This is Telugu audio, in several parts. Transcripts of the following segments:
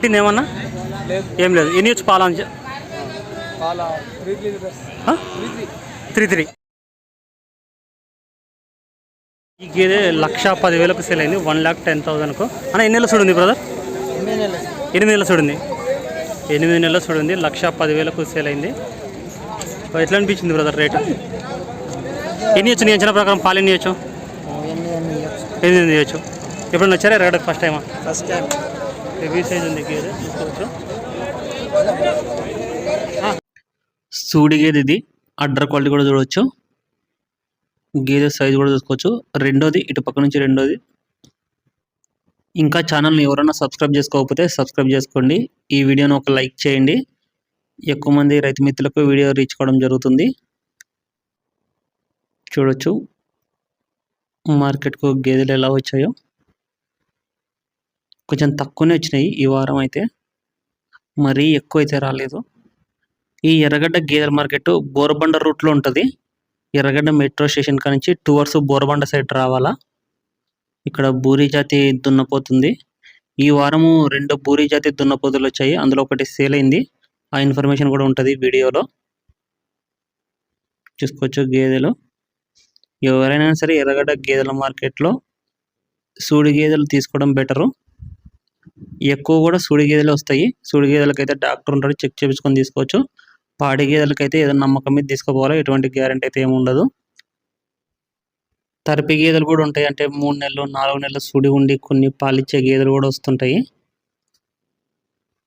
కట్టింది ఏమన్నా? ఏం లేదు. ఎన్ని వచ్చి పాల త్రీ త్రీ ఈ గేదె లక్ష పదివేలకు సేల్ అయింది. వన్ ల్యాక్ టెన్ థౌసండ్కు అన్న ఎన్ని నెలలు చూడండి బ్రదర్? ఎనిమిది నెలలు. చూడండి. ఎనిమిది నెలలు చూడండి. లక్ష పదివేలకు సేల్ అయింది. ఎట్లా అనిపించింది బ్రదర్ రేటు? ఎన్ని వచ్చు నీ అంచనా ప్రకారం పాలు ఎన్ని ఇవ్వచ్చు? ఎనిమిది ఇవ్వచ్చు. ఎప్పుడైనా వచ్చారా? ఎరగడకు ఫస్ట్ టైమా ఫస్ట్ టైం హెవీ సైజ్ ఉంది గేర్ చూసుకోవచ్చు. సూడి గేదె ఇది అడ్డర్ క్వాలిటీ కూడా చూడవచ్చు గేర్ సైజ్ కూడా చూసుకోవచ్చు. రెండోది ఇటు పక్క నుంచి రెండోది. ఇంకా ఛానల్ని ఎవరైనా సబ్స్క్రైబ్ చేసుకోకపోతే సబ్స్క్రైబ్ చేసుకోండి. ఈ వీడియోని ఒక లైక్ చేయండి. ఎక్కువ మంది రైతు మిత్రులకు వీడియో రీచ్ కావడం జరుగుతుంది. చూడొచ్చు. మార్కెట్కు గేదెలు ఎలా వచ్చాయో. కొంచెం తక్కువనే వచ్చినాయి ఈ వారం అయితే. మరీ ఎక్కువ అయితే రాలేదు. ఈ ఎర్రగడ్డ గేదెల మార్కెట్ బోరబండ రూట్లో ఉంటుంది. ఎర్రగడ్డ మెట్రో స్టేషన్ నుంచి టూ అవర్స్ బోరబండ సైడ్ రావాలా. ఇక్కడ బూరి జాతి దున్నపోతుంది. ఈ వారము రెండు బూరి జాతి దున్నపోతులు వచ్చాయి. అందులో ఒకటి సేల్ అయింది. ఆ ఇన్ఫర్మేషన్ కూడా ఉంటుంది వీడియోలో. చూసుకోవచ్చు గేదెలు. ఎవరైనా సరే ఎర్రగడ్డ గేదెల మార్కెట్లో సూడి గేదెలు తీసుకోవడం బెటరు. ఎక్కువ కూడా సూడి గేదెలు వస్తాయి. సూడి గేదెలకైతే డాక్టర్ ఉంటాడు చెక్ చేయించుకొని తీసుకోవచ్చు. పాడి గేదెలకైతే ఏదైనా నమ్మకం మీద తీసుకోపోవాలి ఎటువంటి గ్యారంటీ అయితే ఏమి ఉండదు. తరపి గేదెలు కూడా ఉంటాయి. అంటే మూడు నెలలు నాలుగు నెలలు సుడి ఉండి కొన్ని పాలిచ్చే గేదెలు కూడా వస్తుంటాయి.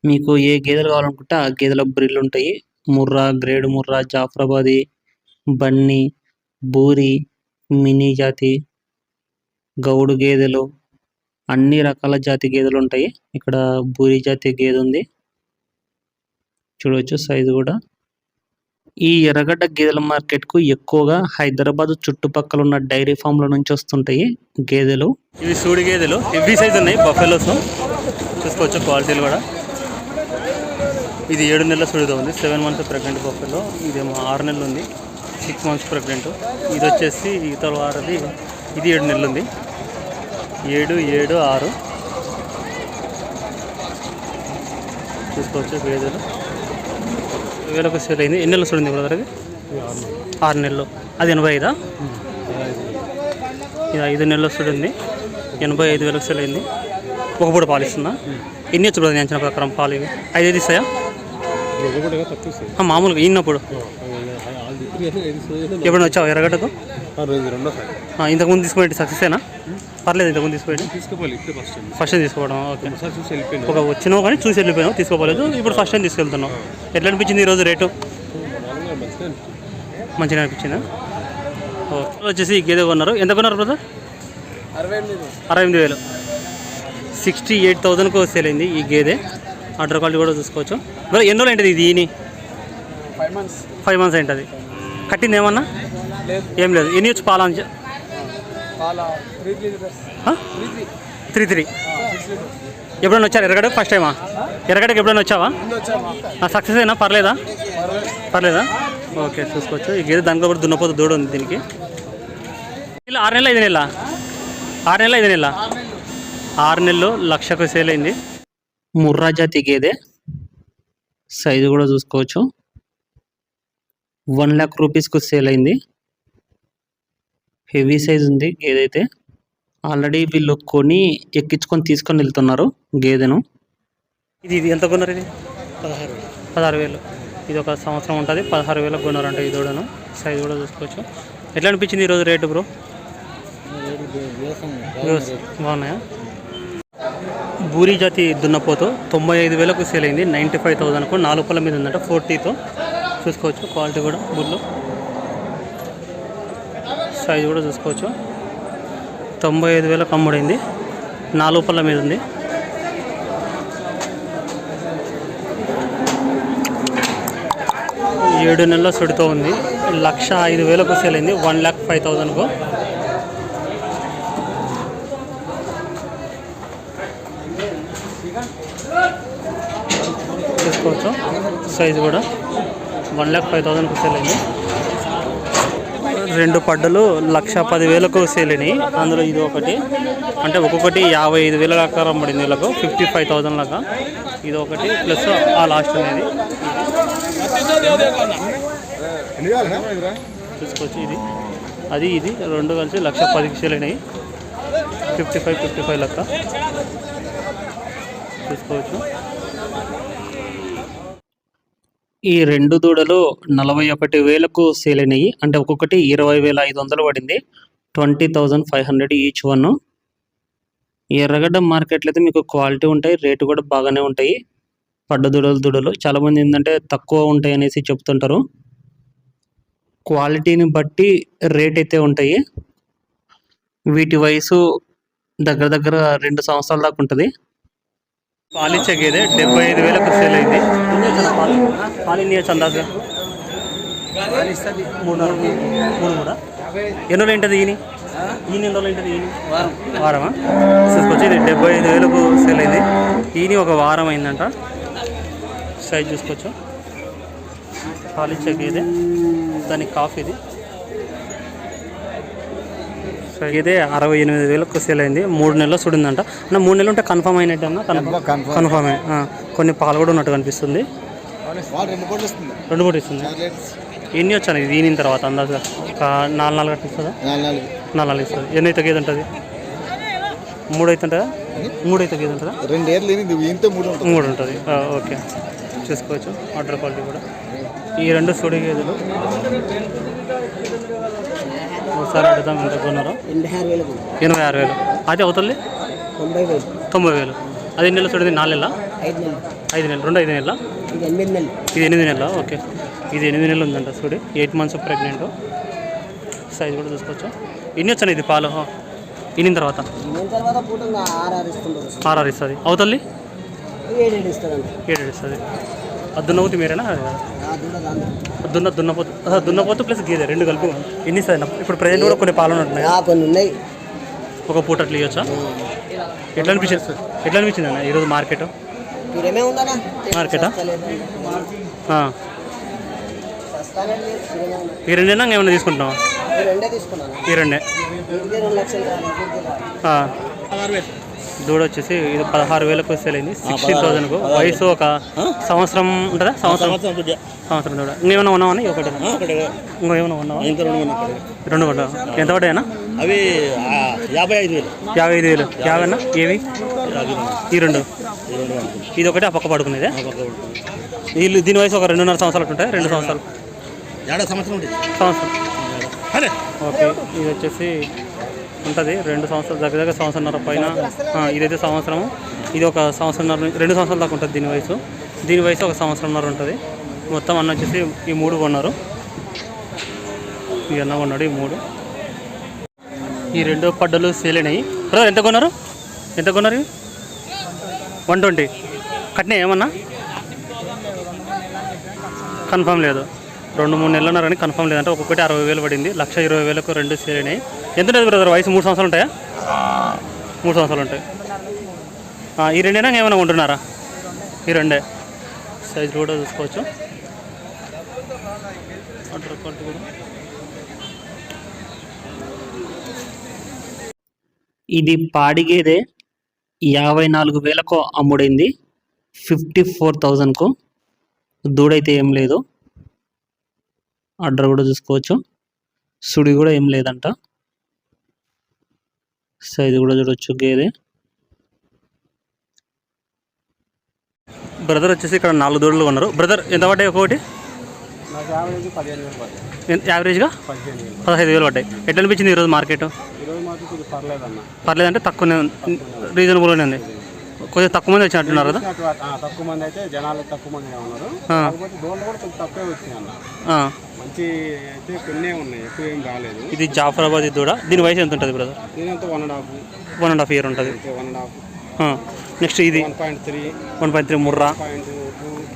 మీకు ఏ గేదెలు కావాలనుకుంటే ఆ గేదెల బ్రిల్లు ఉంటాయి. ముర్రా గ్రేడ్ ముర్రా జాఫరాబాది బన్నీ బూరి మినీ జాతి గౌడు గేదెలు అన్ని రకాల జాతి గేదెలు ఉంటాయి. ఇక్కడ బూరి జాతి గేదె ఉంది. చూడవచ్చు సైజు కూడా. ఈ ఎర్రగడ్డ గేదెల మార్కెట్కు ఎక్కువగా హైదరాబాద్ చుట్టుపక్కల ఉన్న డైరీ ఫామ్ల నుంచి వస్తుంటాయి గేదెలు. ఇవి సూడి గేదెలు. హెవీ సైజ్ ఉన్నాయి. బఫెలోస్ చూసుకోవచ్చు క్వాలిటీలు కూడా. ఇది ఏడు నెలల సూడితో ఉంది. సెవెన్ మంత్స్ ప్రెగ్నెంట్ బఫెలో ఇదేమో ఆరు నెలలు ఉంది. సిక్స్ మంత్స్ ప్రెగ్నెంట్ ఇది వచ్చేసి ఈతల వారది. ఇది ఏడు నెలలు ఉంది. ఏడు ఏడు ఆరు. చూసుకోవచ్చు గేదెలు వేలకు సేల్ అయింది. ఎన్ని నెలలు చూడండి బ్రదర్ అది? ఆరు నెలలు. అది ఎనభై ఐదా? ఇది ఐదు నెలలు చూడండి. ఎనభై ఐదు వేలకు సేల్ అయింది. ఒక పూట పాలు ఇస్తుందా? ఎన్ని వచ్చు బ్రదర్ అంచనా ప్రకారం పాలు ఇవి? ఐదు ఐదు ఇస్తాయా? మామూలుగా ఇన్నప్పుడు. ఎప్పుడైనా వచ్చావు ఎర్రగడ్డకు? ఇంతకుముందు తీసుకునేటి సక్సెస్ అయినా పర్లేదు ఇంతకుముందు తీసుకునేటి తీసుకోవాలి ఇప్పుడే ఫస్ట్ టైం. ఫస్ట్ తీసుకోవడం ఓకే. చూసి ఒక వచ్చినావు కానీ చూసి వెళ్ళిపోయావు తీసుకోపోలేదు. ఇప్పుడు ఫస్ట్ టైం తీసుకెళ్తున్నావు. ఎట్లా అనిపించింది ఈరోజు రేటు? మంచిగా అనిపించిందా? ఓకే. వచ్చేసి ఈ గేదె కొన్నారు. ఎంత కొన్నారు బ్రదర్? అరవై ఎనిమిది. అరవై ఎనిమిది వేలు. సిక్స్టీ ఎయిట్ థౌజండ్కి సేల్ అయింది ఈ గేదె. ఆర్డర్ క్వాలిటీ కూడా చూసుకోవచ్చు. మరి ఎన్ని రోజులు ఏంటిది ఇది? ఈని ఫైవ్ మంత్స్ ఫైవ్ మంత్స్ ఏంటది కట్టింది ఏమన్నా? లేదు. ఏం లేదు. ఎన్ని వచ్చి పాల నుంచి పాల త్రీ త్రీ ఎప్పుడైనా వచ్చారు? ఎరగడ? ఫస్ట్ టైమా ఎరగడకి ఎప్పుడైనా వచ్చావా? సక్సెస్ అయినా పర్లేదా? పర్లేదా. ఓకే చూసుకోవచ్చు. ఈ గేదె దాంట్లో కూడా దున్నపోతు దూడ ఉంది దీనికి. ఇలా ఆరు నెలలు ఐదు నెలల? ఆరు నెలలు ఐదు నెలల? ఆరు నెలలు. లక్షకు సేల్ అయింది. ముర్రా జాతి గేదె. సైజు కూడా చూసుకోవచ్చు. వన్ ల్యాక్ రూపీస్కు సేల్ అయింది. హెవీ సైజ్ ఉంది గేదె అయితే ఆల్రెడీ వీళ్ళు కొని ఎక్కించుకొని తీసుకొని వెళ్తున్నారు గేదెను. ఇది ఇది ఎంత కొన్నారు ఇది? పదహారు పదహారు వేలు. ఇది ఒక సంవత్సరం ఉంటుంది. పదహారు వేలకు కొన్నారంట ఈ దూడను. సైజ్ కూడా చూసుకోవచ్చు. ఎట్లా అనిపించింది ఈరోజు రేటు బ్రో? బాగున్నాయా? బూరి జాతి దున్నపోతు తొంభై ఐదు వేలకు సేల్ అయింది. నైంటీ ఫైవ్ థౌసండ్కు నాలుగు పళ్ళ మీద ఉందంట. ఫోర్టీతో. చూసుకోవచ్చు క్వాలిటీ కూడా బుల్లు సైజ్ కూడా చూసుకోవచ్చు. తొంభై ఐదు వేలకు అమ్ముడైంది. నాలుగు పళ్ళ మీద ఉంది. ఏడు నెలల సుడితో ఉంది. లక్ష ఐదు వేలకు సేల్ అయింది. వన్ ల్యాక్ ఫైవ్ థౌజండ్కు. చూసుకోవచ్చు. సైజు కూడా వన్ ల్యాక్ ఫైవ్ థౌజండ్కు సేల్ అయింది. రెండు పడ్డలు లక్ష పది వేలకు సేలినాయి అందులో ఇది ఒకటి. అంటే ఒక్కొక్కటి యాభై ఐదు వేల దాకా పడింది వీళ్ళకు. ఫిఫ్టీ ఫైవ్ థౌసండ్ లాగా. ఇది ఒకటి ప్లస్ ఆ లాస్ట్ అనేది. చూసుకోవచ్చు ఇది. అది ఇది. రెండు కలిసి లక్ష పదికి సేలినాయి ఫిఫ్టీ ఫైవ్ ఫిఫ్టీ ఫైవ్ లెక్క. చూసుకోవచ్చు. ఈ రెండు దూడలు నలభై ఒకటి వేలకు సేల్ అయినాయి అంటే ఒక్కొక్కటి ఇరవై వేల ఐదు వందలు పడింది. Twenty thousand five hundred each one. Erragadda మార్కెట్లో అయితే మీకు క్వాలిటీ ఉంటాయి రేటు కూడా బాగానే ఉంటాయి. పడ్డ దూడలు దూడలు. చాలామంది ఏంటంటే తక్కువ ఉంటాయి అనేసి చెప్తుంటారు. క్వాలిటీని బట్టి రేట్ అయితే ఉంటాయి. వీటి వయసు దగ్గర దగ్గర రెండు సంవత్సరాల దాకా ఉంటుంది. పాలిచ్చే గేదె డెబ్బై ఐదు వేలకు సేల్ అయింది పాలు ఎన్ని ఇవ్వచ్చు అందాజుగా మూడు మూడు? కూడా ఎన్ని రోజులు ఉంటుంది ఈయన? ఈయన ఎన్ని రోజులు ఉంటుంది ఈయన? వారమా? చూసుకొచ్చి ఇది డెబ్బై ఐదు వేలకు సేల్ అయింది ఈయన ఒక వారం అయిందంట. సైజ్ చూసుకోవచ్చు. పాలిచ్చే గేదె దానికి కాఫ్ ఇది. ఇదే అరవై ఎనిమిది వేలకు సేల్ అయింది. మూడు నెలలు సుడిందంట. నా మూడు నెలలు ఉంటే కన్ఫర్మ్ అయినట్టు అన్న? కన్ఫర్మ్ కొన్ని పాలు కూడా ఉన్నట్టు కనిపిస్తుంది. రెండు కోట్లు ఇస్తుంది. ఎన్ని వచ్చాను ఇది ఈనిన తర్వాత అందాజుగా. ఒక నాలుగు నాలుగు అట్లా ఇస్తుందా నాలుగు. నాలుగు ఇస్తుంది. ఎన్ని అయితే గేది ఉంటుంది మూడు అయితే ఉంటుందా? మూడు అయితే గేది ఉంటుందా రెండు ఏళ్ళు మూడు ఉంటుంది. మూడు ఓకే. చూసుకోవచ్చు. వాటర్ క్వాలిటీ కూడా. ఈ రెండు సుడి గేదెలు. ఒకసారి అడుగుదాం ఎంత కొన్నారో. ఎనభై ఆరు వేలు. అది అవుతుంది తొంభై వేలు తొంభై వేలు. అది ఎన్ని నెలలు చూడండి నాలుగు నెలల? ఐదు నెలలు. రెండు ఐదు నెలల? ఇది ఎనిమిది నెలలు? ఓకే. ఇది ఎనిమిది నెలలు ఉందంట చూడు. Eight months pregnant. సైజ్ కూడా చూసుకోవచ్చు? ఎన్ని వచ్చాను ఇది పాలు? ఇనిన తర్వాత? ఆర్ఆర్ ఇస్తుంది. అవుతుంది ఏడేడు ఇస్తుంది. దున్నపోతు మీరేనా? దున్న దున్నపోతు. దున్నపోతు ప్లస్ గేదె రెండు కలిపి ఎన్ని అన్న? ఇప్పుడు ప్రజెంట్ కూడా కొన్ని పాలన కొన్ని ఉన్నాయి. ఒక పూట అట్లా ఇవ్వచ్చా ఎట్లా అనిపించింది ఎట్లా అనిపించింది అన్న ఈరోజు మార్కెట్? మార్కెటా? ఈ రెండైనా? ఏమైనా తీసుకుంటున్నావా? ఈ రెండే దూడ వచ్చేసి ఇది పదహారు వేలకు సేల్ అయింది సిక్స్టీన్ థౌసండ్కు వయసు ఒక సంవత్సరం ఉంటుందా? సంవత్సరం. సంవత్సరం దూడ. ఇంకేమైనా ఉన్నావా ఒకటి. ఇంకో ఏమైనా ఉన్నావా? రెండు కొట్ట ఎంత పడ్డాయన్నా అవి యాభై ఐదు వేలు. యాభై ఐదు వేలు. యాభై అన్న? ఏవి? ఈ రెండు. ఇది ఒకటి ఆ పక్క పడుకునేదే? వీళ్ళు దీని వయసు ఒక రెండున్నర సంవత్సరాలు ఉంటాయి రెండు సంవత్సరాలు. సంవత్సరం సంవత్సరం. ఓకే ఇది వచ్చేసి ఉంటుంది. రెండు సంవత్సరాలు దగ్గర దగ్గర సంవత్సరంన్నర పైన. ఇదైతే సంవత్సరము. ఇది ఒక సంవత్సరంన్నర రెండు సంవత్సరాల దాకా ఉంటుంది దీని వయసు. దీని వయసు ఒక సంవత్సరంన్నర ఉంటుంది. మొత్తం అన్న వచ్చేసి ఈ మూడు కొన్నారు. ఈ అన్న కొన్నాడు ఈ మూడు. ఈ రెండు పడ్డలు సేల్ అయినాయి. బ్రదర్ ఎంత కొన్నారు? ఎంత కొన్నారు వన్ ట్వంటీ. కట్టినాయి ఏమన్నా? కన్ఫర్మ్ లేదు. రెండు మూడు నెలలు ఉన్నారని కన్ఫర్మ్ లేదంటే ఒక్కొక్కటి అరవై వేలు పడింది. లక్ష ఇరవై వేలకు రెండు సేల్ ఎంత ఉంటుంది బ్రదర్? వయసు మూడు సంవత్సరాలు ఉంటాయా? మూడు సంవత్సరాలు ఉంటాయి. ఈ రెండేనా? ఏమైనా ఉంటున్నారా ఈ రెండే. సైజు కూడా చూసుకోవచ్చు. ఇది పాడిగేదే యాభై నాలుగు వేలకు అమ్ముడైంది. Fifty four థౌజండ్కు. దూడైతే ఏం లేదు. ఆర్డర్ కూడా చూసుకోవచ్చు. సుడి కూడా ఏం లేదంట. సైజు కూడా చూడొచ్చు గేదె బ్రదర్ వచ్చేసి ఇక్కడ నాలుగు దూడలు ఉన్నారు బ్రదర్ ఎంత పడ్డాయి ఒక్కొక్కటి? యావరేజ్గా? పదహైదు వేలు పడ్డాయి. ఎట్లా అనిపించింది ఈరోజు మార్కెట్ పర్లేదంటే తక్కువనే రీజనబుల్గానే ఉంది. కొంచెం తక్కువ మంది వచ్చినట్టున్నారు కదా? తక్కువ మంది అయితే జనాలు తక్కువ మంది ఉన్నారు. కూడా మంచి అయితే కొన్నే ఉన్నాయి ఎక్కువ ఏం రాలేదు. ఇది జాఫరాబాద్ దూడ. దీని వయసు ఎంత ఉంటుంది brother దీనంతా one and half one and half year ఉంటుంది. వన్ అండ్ హాఫ్ నెక్స్ట్ ఇది. One point three one point three Murrah.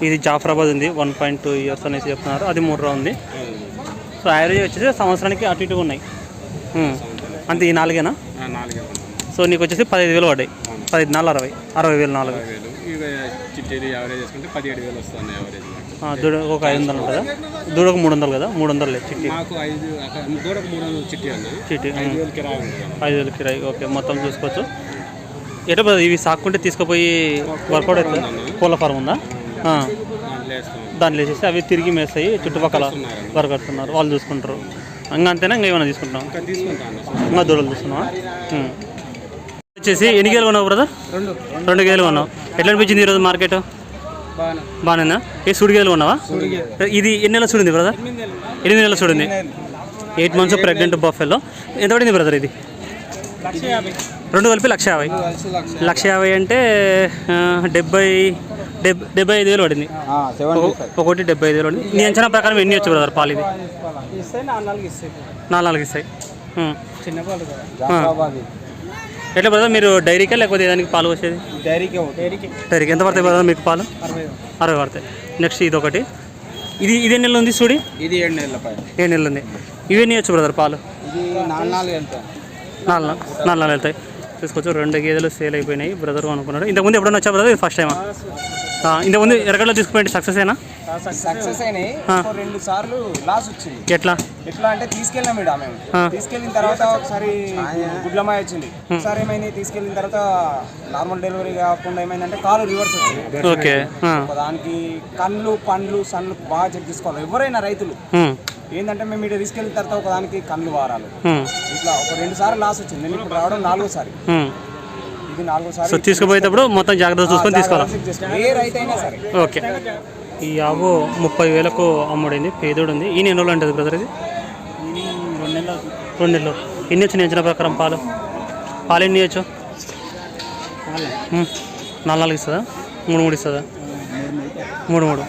ఇది జాఫరాబాద్ ఉంది. వన్ పాయింట్ టూ ఇయర్స్ అనేసి చెప్తున్నారు. అది ముర్రా ఉంది. సో యావరేజ్ వచ్చేసి సంవత్సరానికి అటు ఇటుగా ఉన్నాయి. ఉమ్. అంతే ఈ నాలుగేనా? నాలుగే సో నీకు వచ్చేసి పదిహేను వేలు పడ్డాయి. పదిహేను నాలుగు అరవై. అరవై వేలు నాలుగు. వేలు. యావరేజ్ చేసుకుంటే పదిహేడు వేలు వస్తుంది యావరేజ్ దూడ ఒక ఐదు వందలు ఉంటుందా? దూడకు మూడు వందలు కదా? మూడు వందలు చిట్టి. మాకు ఐదు అక్కడ దూడకు మూడు వందలు చిట్టి చిట్టి ఐదు వేలు కిరాయి ఉంటుంది అన్న. ఐదు వేలు కిరాయి. ఓకే మొత్తం చూసుకోవచ్చు. ఎట్లా బ్రదర్ ఇవి సాక్కుంటే తీసుకుపోయి వర్కౌట్ అవుతుంది? కోళ్ళ ఫార్మ్ ఉందా? దాంట్లో దాంట్లో వేసేసి అవి తిరిగి మేస్తాయి చుట్టుపక్కల వర్కర్స్ ఉన్నారు వాళ్ళు చూసుకుంటారు. ఇంకా అంతేనా? ఇంకా ఏమైనా తీసుకుంటాం ఇంకా దూడలు చూస్తున్నావా. వచ్చేసి ఎన్ని గేలు కొన్నావు బ్రదర్? రెండు. రెండు గేలు కొన్నావు. ఎట్లా అనిపించింది ఈరోజు మార్కెట్? బాగానేనా? ఏ సుడి గేలు కొన్నావా ఇది ఎన్ని నెలలు చూడింది బ్రదర్? ఎనిమిది నెలలు. చూడింది ఎయిట్ మంత్స్ ప్రెగ్నెంట్ బఫెల్లో ఎంత పడింది బ్రదర్ ఇది? రెండు కలిపి లక్ష యాభై. లక్ష యాభై. అంటే డెబ్బై డెబ్ డెబ్బై ఐదు వేలు పడింది. ఒక- ఒకటి డెబ్బై ఐదు వేలు పడింది. నీ అంచనా ప్రకారం ఎన్ని వచ్చు బ్రదర్ పాలు ఇది? నాలుగు నాలుగు ఇస్తాయి. ఎట్లా బ్రదర్ మీరు డైరీకా లేకపోతే దానికి పాలు వచ్చేది డైరీకే డైరీకి. డైరీకి. ఎంత పడతాయి బ్రదర్ మీకు పాలు? అరవై అరవై పడతాయి. నెక్స్ట్ ఇది ఒకటి ఇది ఇది ఎన్ని నెలలు ఉంది చూడి? ఇది ఏడు నెలల పైన ఏ నెలలు ఉంది. ఇవి ఎన్ని వచ్చు బ్రదర్ పాలు? ఇది నాలుగు నాలుగు వెళ్తాయి. నాలుగు. నాలుగు నాలుగు వెళ్తాయి. చూసుకోవచ్చు. రెండు గేదెలు సేల్ అయిపోయినాయి. బ్రదర్ అనుకున్నాడు ఇంతకుముందు ఎప్పుడైనా వచ్చా బ్రదర్ ఇది ఫస్ట్ టైమా ఇంతకుముందు ఎరగడలో తీసుకుపోయింది సక్సెస్ అయినా సక్సెస్ అయినాయి. రెండు సార్లు లాస్ వచ్చింది. ఎట్లా? ఎట్లా అంటే తీసుకెళ్ళాం మేడం మేము. తీసుకెళ్ళిన తర్వాత ఒకసారి గుడ్లమాయ వచ్చింది. ఒకసారి ఏమైంది? తీసుకెళ్ళిన తర్వాత నార్మల్ డెలివరీ కాకుండా ఏమైందంటే కాలు రివర్స్ వచ్చింది. ఓకే. దానికి కళ్ళు పండ్లు సన్లు బాగా చెక్ చేసుకోవాలి. ఎవరైనా రైతులు ఏంటంటే మేము ఇక్కడ తీసుకెళ్ళిన తర్వాత ఒక దానికి కళ్ళు వారాలు ఇట్లా ఒక రెండు సార్లు లాస్ వచ్చింది. నేను ఇప్పుడు రావడం నాలుగోసారి. ఇది నాలుగోసారి సో తీసుకుపోయేటప్పుడు మొత్తం జాగ్రత్త చూసుకొని తీసుకోవాలా. ఏ రైతు అయినా సరే. ఓకే. ఈ ఆవు ముప్పై వేలకు అమ్ముడింది పేదోడు ఉంది. ఈ రోజులు ఉంటుంది బ్రదర్ ఇది? రెండు నెలలు. రెండు నెలలు. ఎన్ని వచ్చినాయి అంచనా ప్రకారం పాలు? పాలు ఎన్ని ఉమ్, నాలుగు. నాలుగు ఇస్తుందా? మూడు మూడు ఇస్తుందా? మూడు మూడు.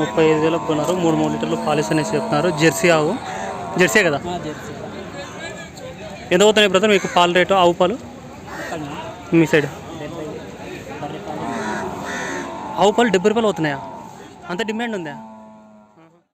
ముప్పై ఐదు వేలకు కొన్నారు. మూడు మూడు లీటర్లు పాలిస్ అనేసి చెప్తున్నారు. జెర్సీ ఆవు. జెర్సీ కదా? ఎంత అవుతున్నాయి బ్రదర్ మీకు పాలు రేటు? ఆవు పాలు? మీ సైడ్? ఆవు పాలు డెబ్బై రూపాయలు అవుతున్నాయా అంత డిమాండ్ ఉందా?